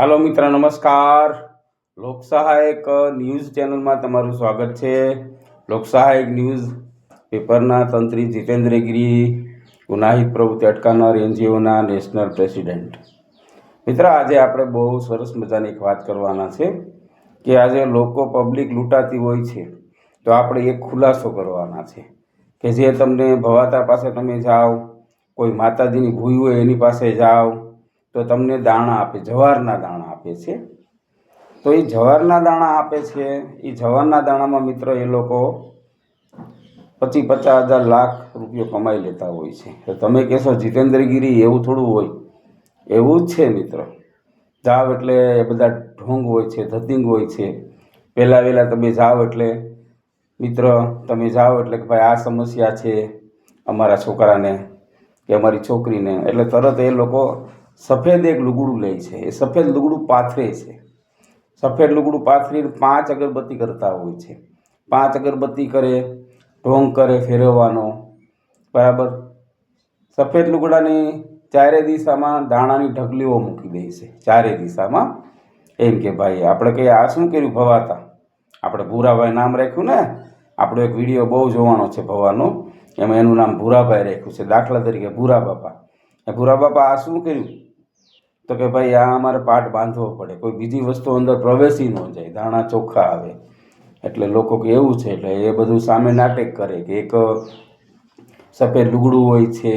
હાલો મિત્ર, નમસ્કાર. લોકસહાયક ન્યૂઝ ચેનલમાં તમારું સ્વાગત છે. લોકસહાયક ન્યૂઝ પેપરના તંત્રી જીતેન્દ્રગીરી ગુનાહિત પ્રવૃત્તિ અટકાવનાર એનજીઓના નેશનલ પ્રેસિડેન્ટ. મિત્ર, આજે આપણે બહુ સરસ મજાની એક વાત કરવાના છે કે આજે લોકો પબ્લિક લૂંટાતી હોય છે, તો આપણે એક ખુલાસો કરવાના છે કે જે તમને ભવાતા પાસે તમે જાઓ, કોઈ માતાજીની ભૂઈ હોય એની પાસે જાઓ તો તમને દાણા આપે, જવારના દાણા આપે છે. તો એ જવારના દાણા આપે છે. એ જવારના દાણામાં મિત્ર એ લોકો પચીસ પચાસ હજાર લાખ રૂપિયો કમાઈ લેતા હોય છે. તો તમે કહેશો જીતેન્દ્રગીરી એવું થોડું હોય? એવું જ છે મિત્ર. જાવ એટલે એ બધા ઢોંગ હોય છે, ધતિંગ હોય છે. પહેલાં વહેલાં તમે જાઓ એટલે મિત્ર, તમે જાઓ એટલે કે ભાઈ આ સમસ્યા છે અમારા છોકરાને કે અમારી છોકરીને. એટલે તરત એ લોકો સફેદ એક લુગડું લે છે. એ સફેદ લુગડું પાથરે છે. સફેદ લુગડું પાથરીને પાંચ અગરબત્તી કરતા હોય છે. પાંચ અગરબત્તી કરે, ઢોંગ કરે ફેરવવાનો. બરાબર? સફેદ લુગડાની ચારે દિશામાં દાણાની ઢગલીઓ મૂકી દે છે. ચારે દિશામાં. એમ કે ભાઈ, આપણે કહીએ આ શું કર્યું ભવાતા? આપણે ભૂરાભાઈ નામ રાખ્યું ને? આપણો એક વીડિયો બહુ જોવાનો છે ભવાનો. એમાં એનું નામ ભૂરાભાઈ રાખ્યું છે. દાખલા તરીકે ભૂરા બાપા એ ભૂરા બાપા આ શું કર્યું? તો કે ભાઈ, આ અમારે પાટ બાંધવો પડે. કોઈ બીજી વસ્તુ અંદર પ્રવેશી ન જાય, દાણા ચોખ્ખા આવે. એટલે લોકો કે એવું છે, એટલે એ બધું સામે નાટક કરે કે એક સફેદ લુગડું હોય છે,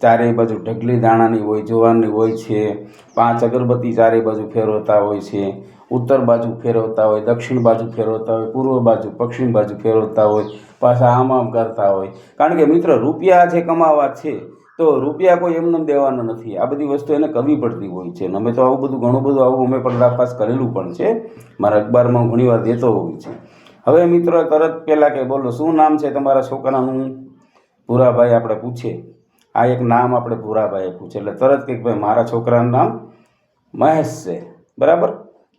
ચારેય બાજુ ઢગલી દાણાની હોય, જુવારની હોય છે, પાંચ અગરબત્તી ચારેય બાજુ ફેરવતા હોય છે, ઉત્તર બાજુ ફેરવતા હોય, દક્ષિણ બાજુ ફેરવતા હોય, પૂર્વ બાજુ, પશ્ચિમ બાજુ ફેરવતા હોય, પાછા આમ આમ કરતા હોય. કારણ કે મિત્ર, રૂપિયા જે કમાવા છે તો રૂપિયા કોઈ એમને દેવાનો નથી. આ બધી વસ્તુ એને કરવી પડતી હોય છે. અને અમે તો આવું બધું, ઘણું બધું આવું અમે લાપાસ કરેલું પણ છે. મારા અખબારમાં ઘણીવાર દેતો હોય છે. હવે મિત્રો, તરત પહેલાં કે બોલો, શું નામ છે તમારા છોકરાનું? ભૂરાભાઈ આપણે પૂછે. આ એક નામ આપણે ભૂરાભાઈએ પૂછે. એટલે તરત કે ભાઈ, મારા છોકરાનું નામ મહેશ છે. બરાબર?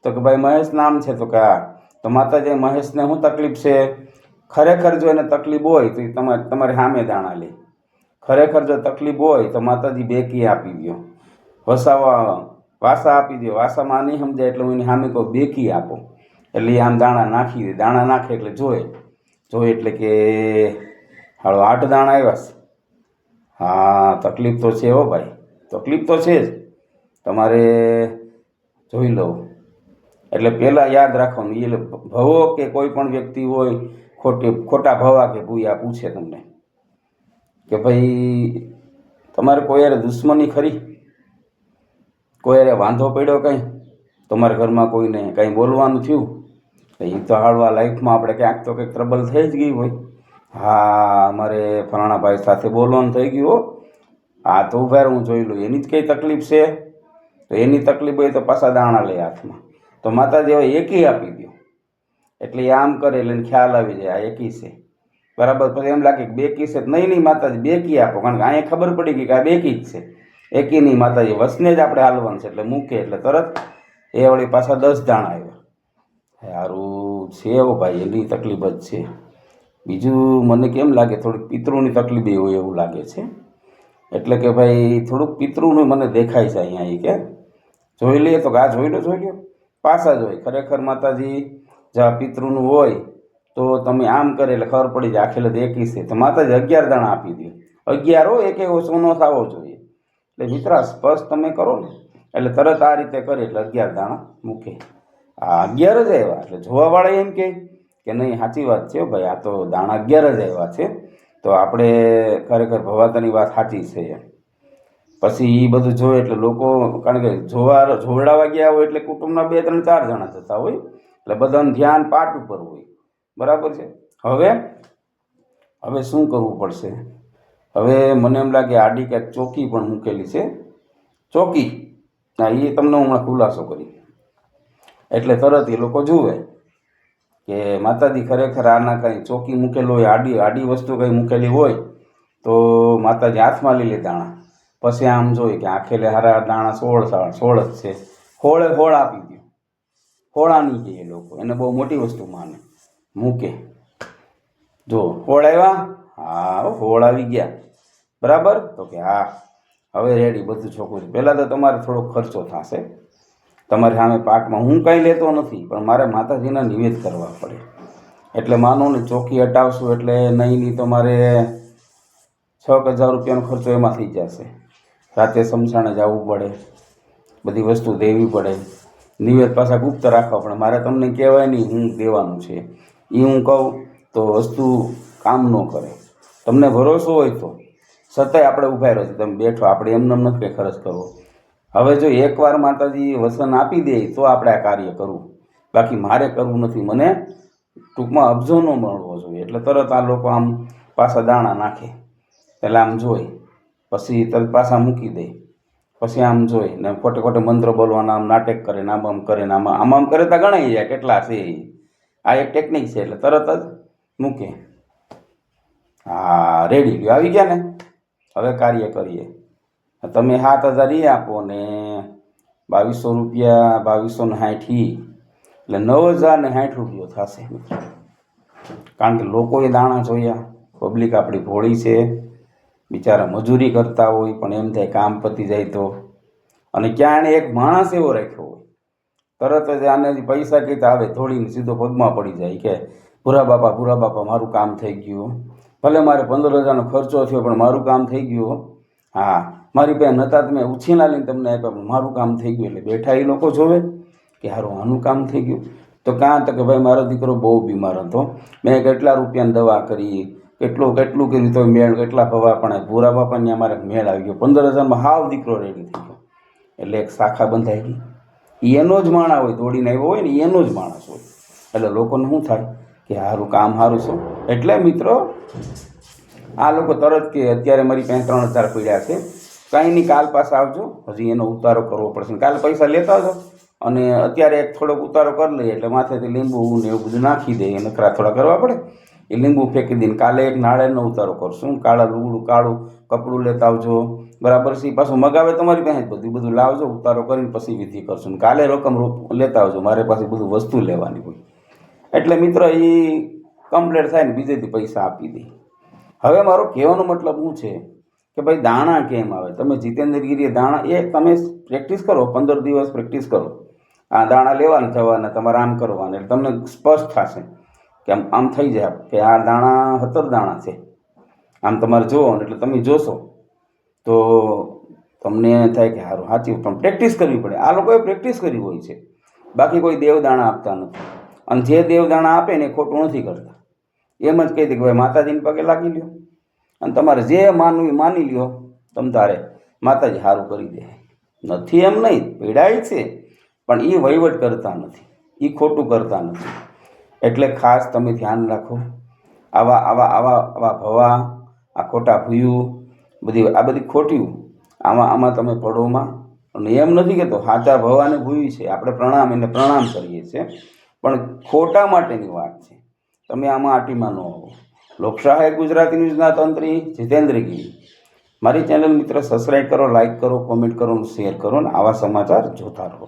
તો કે ભાઈ, મહેશ નામ છે તો કે હા. તો માતાજી, મહેશને શું તકલીફ છે? ખરેખર જો એને તકલીફ હોય તો એ તમારે તમારી સામે દાણા લે. ખરેખર જો તકલીફ હોય તો માતાજી બેકી આપી દો વસાવા વાસા આપી દો વાસામાં નહીં સમજાય એટલે હું એની સામે કહું, બેકી આપો. એટલે આમ દાણા નાખી દે. દાણા નાખે એટલે જોએ જોએ એટલે કે, હાલો, આઠ દાણા આવ્યા છે. હા, તકલીફ તો છે હો ભાઈ. તકલીફ તો છે જ. તમારે જોઈ લો. એટલે પહેલાં યાદ રાખવાનું. એટલે ભવો કે કોઈ પણ વ્યક્તિ હોય, ખોટી, ખોટા ભવા કે ભૂયા પૂછે તમને. કે ભાઈ, તમારે કોઈ યારે દુશ્મની ખરી? કોઈ યારે વાંધો પડ્યો કંઈ? તમારા ઘરમાં કોઈને કંઈ બોલવાનું થયું? એ તો હાળવા લાઈફમાં આપણે ક્યાંક તો કંઈક ટ્રબલ થઈ જ ગઈ હોય. હા, અમારે ફલાણા ભાઈ સાથે બોલવાનું થઈ ગયું હો. હા તો ઊભા હું જોઈ લઉં. એની જ કંઈ તકલીફ છે? તો એની તકલીફ હોય તો પાછા દાણા લે હાથમાં. તો માતાજી હવે એકી આપી દો એટલે આમ કરે એટલે ખ્યાલ આવી જાય, આ એકી છે. બરાબર? પછી એમ લાગે કે બેકી છે નહીં નહીં, માતાજી બેકી આપો. કારણ કે અહીંયા ખબર પડી ગઈ કે આ બેકી જ છે. એકી નહીં, માતાજી. વસને જ આપણે હાલવાનું છે. એટલે મૂકે એટલે તરત એ વળી પાછા દસ દાણા આવ્યા. સારું છે એવો ભાઈ, એની તકલીફ જ છે. બીજું મને કેમ લાગે, થોડીક પિતૃની તકલીફ હોય એવું લાગે છે. એટલે કે ભાઈ, થોડુંક પિતૃનું મને દેખાય છે અહીંયા કે જોઈ લઈએ તો કે આ જોઈ લો જોઈ લો. પાછા જોઈ. ખરેખર માતાજી જ્યાં પિતૃનું હોય તો તમે આમ કરે એટલે ખબર પડી જાય આખેલે એકી છે. તો માતાજી અગિયાર દાણા આપી દો. અગિયાર એક એવો સોનો થવો જોઈએ. એટલે મિત્રા સ્પષ્ટ તમે કરો ને. એટલે તરત આ રીતે કરે એટલે અગિયાર દાણા મૂકે. આ અગિયાર જ આવ્યા. એટલે જોવાવાળા એમ કહે કે નહીં, સાચી વાત છે ભાઈ, આ તો દાણા અગિયાર જ આવ્યા છે. તો આપણે ખરેખર ભવાતાની વાત સાચી છે પછી એ બધું જોવે એટલે લોકો, કારણ કે જોવા, જોવડાવા ગયા હોય એટલે કુટુંબના બે, ત્રણ, ચાર જણા જતા હોય. એટલે બધાનું ધ્યાન પાઠ ઉપર હોય. બરાબર છે? હવે હવે શું કરવું પડશે? હવે મને એમ લાગે આડી ક્યાંક ચોકી પણ મૂકેલી છે. ચોકી? હા એ તમને હું ખુલાસો કરી. એટલે તરત એ લોકો જુએ કે માતાજી ખરેખર આના કાંઈ ચોકી મૂકેલો હોય, આડી આડી વસ્તુ કંઈ મૂકેલી હોય, તો માતાજી હાથમાં લઈ લે દાણા. પછી આમ જોઈએ કે આખેલે હારા દાણા સોળ, સાળ, સોળ જ છે. હોળે હોળ આપી દો હોળા નહીં કહે એ લોકો. એને બહુ મોટી વસ્તુ માને. મૂકે. જો હોળ આવ્યા? હા, હોળ આવી ગયા. બરાબર? તો કે હા, હવે રેડી બધું છોકરું પહેલાં તો તમારે થોડો ખર્ચો થશે. તમારી સામે પાકમાં હું કાંઈ લેતો નથી, પણ મારે માતાજીના નિવેદ કરવા પડે. એટલે માનો ને ચોકી હટાવશું એટલે નહીં નહીં તમારે છ હજાર રૂપિયાનો ખર્ચો એમાં થઈ જશે. રાતે સમસાણે જવું પડે. બધી વસ્તુ દેવી પડે. નિવેદ પાછા ગુપ્ત રાખવા પડે. મારે તમને કહેવાય નહીં, હું દેવાનું છે. એ હું કહું તો વસ્તુ કામ ન કરે. તમને ભરોસો હોય તો. છતાંય આપણે ઊભા રહ્યો છે. તમે બેઠો, આપણે એમને એમ નથી ખર્ચ કરવો. હવે જો એકવાર માતાજી વસન આપી દે, તો આપણે આ કાર્ય કરવું. બાકી મારે કરવું નથી. મને ટૂંકમાં અબજો ન મળવો જોઈએ. એટલે તરત આ લોકો આમ પાછા દાણા નાખે. એટલે આમ જોઈ. પછી તરત પાછા મૂકી દે. પછી આમ જોઈ. ને ખોટે ખોટે મંત્ર બોલવાના, આમ નાટક કરે ને આમ આમ કરે ને આમ. આમ આમ કરે તો ગણાઈ જાય. કેટલા છે ઈ. આ એક ટેકનિક છે એટલે તરત જ મૂકે. હા રેડી ગયો આવી ગયા ને? હવે કાર્ય કરીએ. તમે સાત હજાર એ આપો ને બાવીસો રૂપિયા, બાવીસો ને સાઠ. એટલે નવ હજાર ને સાઠ રૂપિયો થશે. કારણ કે લોકોએ દાણા જોયા. પબ્લિક આપણી ભોળી છે. બિચારા મજૂરી કરતા હોય, પણ એમ થાય કામ પતી જાય તો. અને ક્યાં એણે એક માણસ એવો રાખ્યો હોય. તરત જ આને પૈસા કીધા આવે થોડીને સીધો પગમાં પડી જાય કે, ભૂરા બાપા ભૂરા બાપા, મારું કામ થઈ ગયું ભલે મારે પંદર હજારનો ખર્ચો થયો, પણ મારું કામ થઈ ગયું હા. મારી પાસે નતા તમે ઉછીના લઈને તમને આપ્યા મારું કામ થઈ ગયું, એટલે બેઠા એ લોકો જોવે કે હારું, આનું કામ થઈ ગયું. તો કાં તો કે, ભાઈ, મારો દીકરો બહુ બીમાર હતો. મેં કેટલા રૂપિયાની દવા કરી, કેટલું કેટલું કર્યું, તો મેળ, કેટલા ભવા પણ ભૂરા બાપાની અમારે મેળ આવી ગયો. પંદર હજારમાં હાવ દીકરો રેડી થઈ ગયો. એટલે એક શાખા બંધાઈ ગઈ. એનો જ માણા હોય, દોડીને આવ્યો હોય ને એનો જ માણસ હોય. એટલે લોકોને શું થાય કે સારું કામ સારું શું એટલે મિત્રો, આ લોકો તરત કે અત્યારે મારી પાસે ત્રણ હજાર પડ્યા છે. કાંઈ નહીં, કાલ પાસે આવજો. હજી એનો ઉતારો કરવો પડશે કાલ પૈસા લેતા આવજો અને અત્યારે થોડોક ઉતારો કરી લઈએ, એટલે માથેથી લીંબુ ને એવું બધું નાખી દઈએ નખરા થોડા કરવા પડે. એ લીંબુ ફેંકી દઈને કાલે એક નાળિયેરનો ઉતારો કરશું. કાળા લુગડું, કાળું કપડું લેતા આવજો. બરાબર છે? પાછું મગાવે તમારી પાસે બધું. બધું લાવજો, ઉતારો કરીને પછી વિધિ કરશું. કાલે રકમ લેતા આવજો. મારે પાસે બધું વસ્તુ લેવાની હોય. એટલે મિત્ર, એ કમ્પ્લેટ થાય ને બીજેથી પૈસા આપી દે. હવે મારો કહેવાનો મતલબ શું છે કે ભાઈ, દાણા કેમ આવે? તમે જીતેન્દ્રગીરીએ દાણા, એ તમે પ્રેક્ટિસ કરો. પંદર દિવસ પ્રેક્ટિસ કરો. આ દાણા લેવાના, જવાના, તમારે આમ કરવાના. એટલે તમને સ્પષ્ટ થશે. કે આમ આમ થઈ જાય. કે આ દાણા હતર દાણા છે. આમ તમારે જુઓ એટલે તમે જોશો. તો તમને થાય કે સારું સાચી પણ પ્રેક્ટિસ કરવી પડે. આ લોકોએ પ્રેક્ટિસ કરી હોય છે. બાકી કોઈ દેવદાણા આપતા નથી. અને જે દેવદાણા આપે ને એ ખોટું નથી કરતા. એમ જ કહી દે કે ભાઈ માતાજીને પગે લાગી લ્યો. અને તમારે જે માનવું એ માની લ્યો. તમ તારે માતાજી સારું કરી દે. નથી એમ નહીં. પીડાય છે. પણ એ વહીવટ કરતા નથી. એ ખોટું કરતા નથી. એટલે ખાસ તમે ધ્યાન રાખો. આવા આવા આવા આવા ભવા, આ ખોટા ભૂયું, બધી, આ બધી ખોટ્યું, આમાં આમાં તમે પડોમાં, અને એમ નથી કહેતો સાચા ભવાને ભૂયું છે, આપણે પ્રણામ એને પ્રણામ કરીએ છીએ. પણ ખોટા માટેની વાત છે. તમે આમાં આટીમાં ન આવો લોકશાહે ગુજરાતી ન્યૂઝના તંત્રી જીતેન્દ્રગીરી મારી ચેનલ મિત્ર સબસ્ક્રાઈબ કરો લાઈક કરો કોમેન્ટ કરો શેર કરો અને આવા સમાચાર જોતા રહો.